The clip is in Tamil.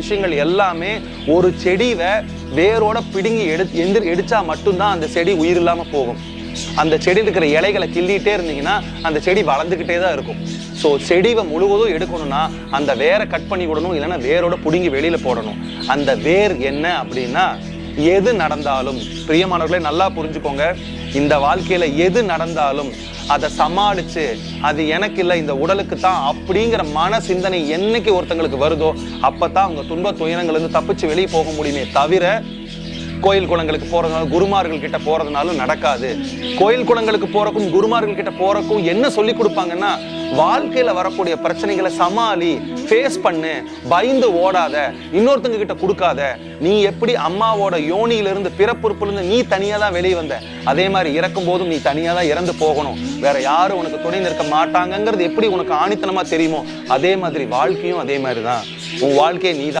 விஷயங்கள் எல்லாமே ஒரு செடியை வேரோட பிடுங்கி எடு எந்திர எடுத்தா மட்டும்தான் அந்த செடி உயிர் இல்லாமல் போகும். அந்த செடியில் இருக்கிற இலைகளை கிள்ளிகிட்டே இருந்தீங்கன்னா அந்த செடி வளர்ந்துக்கிட்டே தான் இருக்கும். ஸோ செடிவை முழுவதும் எடுக்கணும்னா அந்த வேரை கட் பண்ணி விடணும் இல்லைன்னா வேரோட பிடுங்கி வெளியில் போடணும். அந்த வேர் என்ன அப்படின்னா எது நடந்தாலும் பிரியமானவர்களே நல்லா புரிஞ்சுக்கோங்க. இந்த வாழ்க்கையில் எது நடந்தாலும் அதை சமாளித்து அது எனக்கு இல்லை இந்த உடலுக்கு தான் அப்படிங்கிற மன சிந்தனை என்னைக்கு ஒருத்தங்களுக்கு வருதோ அப்போ தான் அவங்க துன்ப துயரங்கள்லேருந்து தப்பிச்சு வெளியே போக முடியுமே தவிர கோயில் குளங்களுக்கு போறதுனால குருமார்கள் கிட்ட போறதுனாலும் நடக்காது. கோயில் குளங்களுக்கு போறக்கும் குருமார்கள் கிட்ட போறக்கும் என்ன சொல்லி கொடுப்பாங்கன்னா வாழ்க்கையில வரக்கூடிய பிரச்சனைகளை சமாளி ஃபேஸ் பண்ணு பயந்து ஓடாத இன்னொருத்தங்க கிட்ட கொடுக்காத. நீ எப்படி அம்மாவோட யோனியிலிருந்து பிறப்புறுப்புலேருந்து நீ தனியாக தான் வெளியே வந்த? அதே மாதிரி இறக்கும் போதும் நீ தனியாக தான் இறந்து போகணும். வேற யாரும் உனக்கு துணை நிற்க மாட்டாங்கங்கிறது எப்படி உனக்கு ஆணித்தனமாக தெரியுமோ அதே மாதிரி வாழ்க்கையும் அதே மாதிரி தான். உன் வாழ்க்கையை நீ